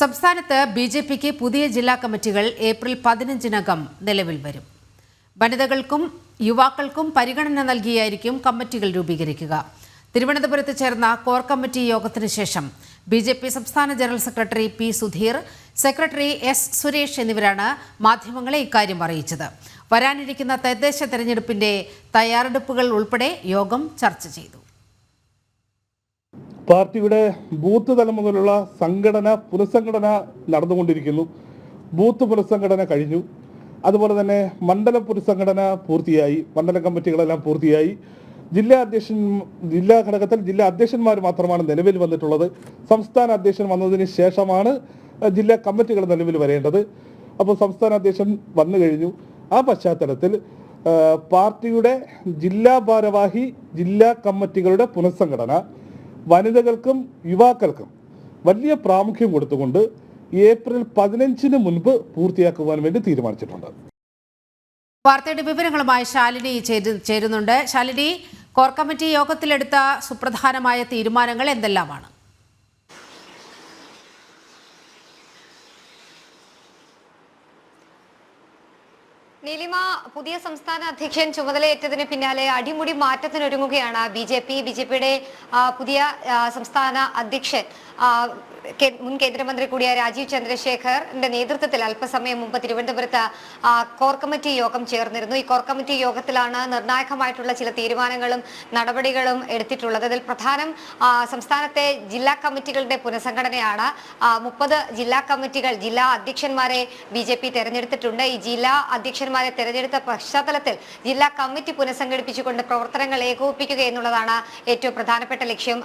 സംസ്ഥാനത്ത് B J പിക്ക് പുതിയ ജില്ലാ കമ്മിറ്റികൾ ഏപ്രിൽ പതിനഞ്ചിനകം നിലവിൽ വരും. വനിതകൾക്കും യുവാക്കൾക്കും പരിഗണന നൽകിയായിരിക്കും കമ്മിറ്റികൾ രൂപീകരിക്കുക. തിരുവനന്തപുരത്ത് ചേർന്ന കോർ കമ്മിറ്റി യോഗത്തിന് ശേഷം ബി ജെ പി സംസ്ഥാന general secretary P Sudheer secretary S Suresh എന്നിവരാണ് മാധ്യമങ്ങളെ ഇക്കാര്യം അറിയിച്ചത്. വരാനിരിക്കുന്ന തദ്ദേശ തെരഞ്ഞെടുപ്പിന്റെ തയ്യാറെടുപ്പുകൾ ഉൾപ്പെടെ യോഗം ചർച്ച ചെയ്തു. പാർട്ടിയുടെ ബൂത്ത് തലം മുതലുള്ള സംഘടന പുനഃസംഘടന നടന്നുകൊണ്ടിരിക്കുന്നു. ബൂത്ത് പുനഃസംഘടന കഴിഞ്ഞു. അതുപോലെ തന്നെ മണ്ഡല പുനഃസംഘടന പൂർത്തിയായി. മണ്ഡല കമ്മിറ്റികളെല്ലാം പൂർത്തിയായി. ജില്ലാ അധ്യക്ഷൻ ജില്ലാ ഘടകത്തിൽ ജില്ലാ അധ്യക്ഷന്മാർ മാത്രമാണ് നിലവിൽ വന്നിട്ടുള്ളത്. സംസ്ഥാന അധ്യക്ഷൻ വന്നതിന് ശേഷമാണ് ജില്ലാ കമ്മിറ്റികൾ നിലവിൽ വരേണ്ടത്. അപ്പോൾ സംസ്ഥാന അധ്യക്ഷൻ വന്നു കഴിഞ്ഞു. ആ പശ്ചാത്തലത്തിൽ പാർട്ടിയുടെ ജില്ലാ ഭാരവാഹി ജില്ലാ കമ്മിറ്റികളുടെ പുനഃസംഘടന വനിതകൾക്കും യുവാക്കൾക്കും വലിയ പ്രാമുഖ്യം കൊടുത്തുകൊണ്ട് ഏപ്രിൽ പതിനഞ്ചിന് മുൻപ് പൂർത്തിയാക്കുവാൻ വേണ്ടി തീരുമാനിച്ചിട്ടുണ്ട്. വാർത്തയുടെ വിവരങ്ങളുമായി ശാലിനി ചേരുന്നുണ്ട്. ശാലിനി കോർ കമ്മിറ്റി യോഗത്തിലെടുത്ത സുപ്രധാനമായ തീരുമാനങ്ങൾ എന്തെല്ലാമാണ്? നീലിമ പുതിയ സംസ്ഥാന അധ്യക്ഷൻ ചുമതലയേറ്റതിന് പിന്നാലെ അടിമുടി മാറ്റത്തിനൊരുങ്ങുകയാണ് B J P. B J പിയുടെ പുതിയ സംസ്ഥാന അധ്യക്ഷൻ. മുൻ കേന്ദ്രമന്ത്രി കൂടിയ രാജീവ് ചന്ദ്രശേഖറിന്റെ നേതൃത്വത്തിൽ അല്പസമയം മുമ്പ് തിരുവനന്തപുരത്ത് കോർ കമ്മിറ്റി യോഗം ചേർന്നിരുന്നു. ഈ കോർ കമ്മിറ്റി യോഗത്തിലാണ് നിർണായകമായിട്ടുള്ള ചില തീരുമാനങ്ങളും നടപടികളും എടുത്തിട്ടുള്ളത്. അതിൽ പ്രധാനം സംസ്ഥാനത്തെ ജില്ലാ കമ്മിറ്റികളുടെ പുനഃസംഘടനയാണ്. മുപ്പത് ജില്ലാ കമ്മിറ്റികൾ ജില്ലാ അധ്യക്ഷന്മാരെ ബി ജെ പി തെരഞ്ഞെടുത്തിട്ടുണ്ട്. ഈ ജില്ലാ അധ്യക്ഷന്മാരെ തെരഞ്ഞെടുത്ത പശ്ചാത്തലത്തിൽ ജില്ലാ കമ്മിറ്റി പുനഃസംഘടിപ്പിച്ചുകൊണ്ട് പ്രവർത്തനങ്ങൾ ഏകോപിപ്പിക്കുക എന്നുള്ളതാണ് ഏറ്റവും പ്രധാനപ്പെട്ട ലക്ഷ്യം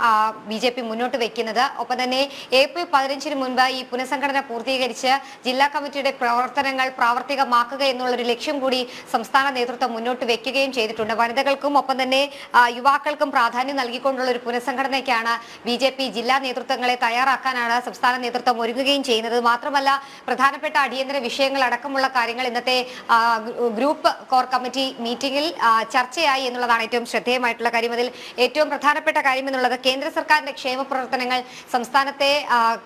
ബി ജെ പി മുന്നോട്ട് വെക്കുന്നത്. ഒപ്പം തന്നെ ഏപ്രിൽ പതിനഞ്ചിന് മുൻപ് ഈ പുനഃസംഘടന പൂർത്തീകരിച്ച് ജില്ലാ കമ്മിറ്റിയുടെ പ്രവർത്തനങ്ങൾ പ്രാവർത്തികമാക്കുക എന്നുള്ളൊരു ലക്ഷ്യം കൂടി സംസ്ഥാന നേതൃത്വം മുന്നോട്ട് വെക്കുകയും ചെയ്തിട്ടുണ്ട്. വനിതകൾക്കും ഒപ്പം തന്നെ യുവാക്കൾക്കും പ്രാധാന്യം നൽകിക്കൊണ്ടുള്ള ഒരു പുനഃസംഘടനയ്ക്കാണ് ബി ജെ പി ജില്ലാ നേതൃത്വങ്ങളെ തയ്യാറാക്കാനാണ് സംസ്ഥാന നേതൃത്വം ഒരുങ്ങുകയും ചെയ്യുന്നത്. മാത്രമല്ല പ്രധാനപ്പെട്ട അടിയന്തര വിഷയങ്ങൾ അടക്കമുള്ള കാര്യങ്ങൾ ഇന്നത്തെ ഗ്രൂപ്പ് കോർ കമ്മിറ്റി മീറ്റിംഗിൽ ചർച്ചയായി എന്നുള്ളതാണ് ഏറ്റവും ശ്രദ്ധേയമായിട്ടുള്ള കാര്യം. അതിൽ ഏറ്റവും പ്രധാനപ്പെട്ട കാര്യം എന്നുള്ളത് കേന്ദ്ര സർക്കാരിന്റെ ക്ഷേമ പ്രവർത്തനങ്ങൾ സംസ്ഥാനത്തെ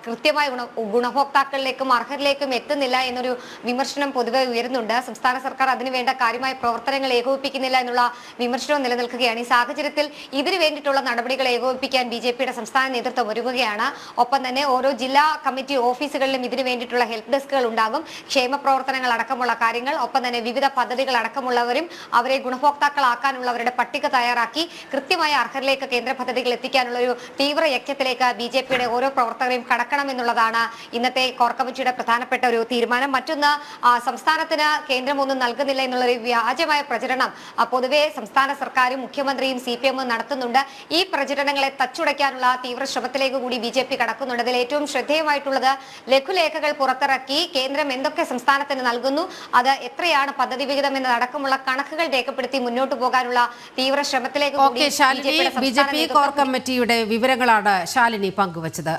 കൃത്യമായ ഗുണഭോക്താക്കളിലേക്കും അർഹരിലേക്കും എത്തുന്നില്ല എന്നൊരു വിമർശനം പൊതുവെ ഉയരുന്നുണ്ട്. സംസ്ഥാന സർക്കാർ അതിനുവേണ്ട കാര്യമായ പ്രവർത്തനങ്ങൾ ഏകോപിപ്പിക്കുന്നില്ല എന്നുള്ള വിമർശനവും നിലനിൽക്കുകയാണ്. ഈ സാഹചര്യത്തിൽ ഇതിനു വേണ്ടിയിട്ടുള്ള നടപടികൾ ഏകോപിപ്പിക്കാൻ ബി ജെ പിയുടെ സംസ്ഥാന നേതൃത്വം ഒരുങ്ങുകയാണ്. ഒപ്പം തന്നെ ഓരോ ജില്ലാ കമ്മിറ്റി ഓഫീസുകളിലും ഇതിനു വേണ്ടിയിട്ടുള്ള ഹെൽപ്പ് ഡെസ്കുകൾ ഉണ്ടാകും. ക്ഷേമ പ്രവർത്തനങ്ങൾ അടക്കമുള്ള കാര്യങ്ങൾ ഒപ്പം തന്നെ വിവിധ പദ്ധതികൾ അടക്കമുള്ളവരും അവരെ ഗുണഭോക്താക്കളാക്കാനുള്ളവരുടെ പട്ടിക തയ്യാറാക്കി കൃത്യമായ അർഹരിലേക്ക് കേന്ദ്ര പദ്ധതികൾ എത്തിക്കാനുള്ള ഒരു തീവ്ര യജ്ഞത്തിലേക്ക് ബി ജെ പിയുടെ ഓരോ പ്രവർത്തകരെയും കടക്കണമെന്നുള്ളതാണ് ഇന്നത്തെ കോർ കമ്മിറ്റിയുടെ പ്രധാനപ്പെട്ട ഒരു തീരുമാനം. മറ്റൊന്ന് സംസ്ഥാനത്തിന് കേന്ദ്രമൊന്നും നൽകുന്നില്ല എന്നുള്ളൊരു വ്യാജമായ പ്രചരണം പൊതുവെ സംസ്ഥാന സർക്കാരും മുഖ്യമന്ത്രിയും സി പി എമ്മും നടത്തുന്നുണ്ട്. ഈ പ്രചരണങ്ങളെ തച്ചുടയ്ക്കാനുള്ള തീവ്ര ശ്രമത്തിലേക്ക് കൂടി ബി ജെ പി കടക്കുന്നുണ്ട്. അതിൽ ഏറ്റവും ശ്രദ്ധേയമായിട്ടുള്ളത് ലഘുലേഖകൾ പുറത്തിറക്കി കേന്ദ്രം എന്തൊക്കെ സംസ്ഥാനത്തിന് നൽകുന്നു അത് എത്രയാണ് പദ്ധതി വിഹിതം എന്നതടക്കമുള്ള കണക്കുകൾ രേഖപ്പെടുത്തി മുന്നോട്ട് പോകാനുള്ള തീവ്ര ശ്രമത്തിലേക്ക് Shalini. B J P core കമ്മിറ്റിയുടെ വിവരങ്ങളാണ് ശാലിനി പങ്കുവച്ചത്.